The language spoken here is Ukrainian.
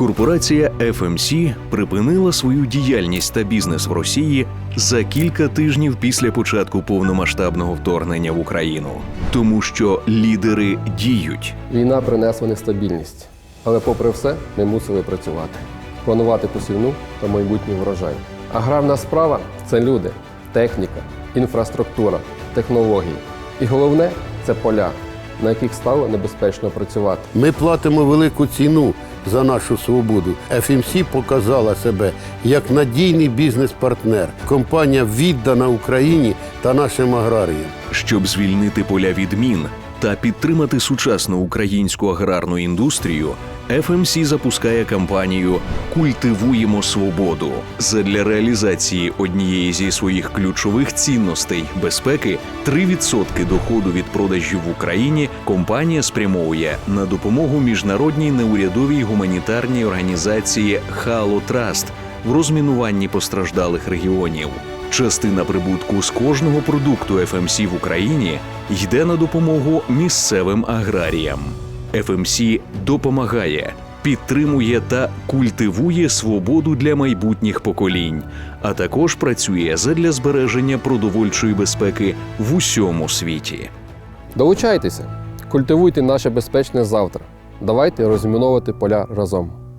Корпорація FMC припинила свою діяльність та бізнес в Росії за кілька тижнів після початку повномасштабного вторгнення в Україну, тому що лідери діють. Війна принесла нестабільність, але попри все ми мусили працювати, планувати посівну та майбутній врожай. Аграрна справа це люди, техніка, інфраструктура, технології. І головне це поля, на яких стало небезпечно працювати. Ми платимо велику ціну за нашу свободу. FMC показала себе як надійний бізнес-партнер. Компанія віддана Україні та нашим аграріям. Щоб звільнити поля від мін та підтримати сучасну українську аграрну індустрію, FMC запускає кампанію Культивуємо свободу задля реалізації однієї зі своїх ключових цінностей безпеки 3% доходу від продажів в Україні компанія спрямовує на допомогу міжнародній неурядовій гуманітарній організації Хало Траст в розмінуванні постраждалих регіонів. Частина прибутку з кожного продукту FMC в Україні йде на допомогу місцевим аграріям. FMC допомагає, підтримує та культивує свободу для майбутніх поколінь, а також працює задля збереження продовольчої безпеки в усьому світі. Долучайтеся, культивуйте наше безпечне завтра. Давайте розміновувати поля разом.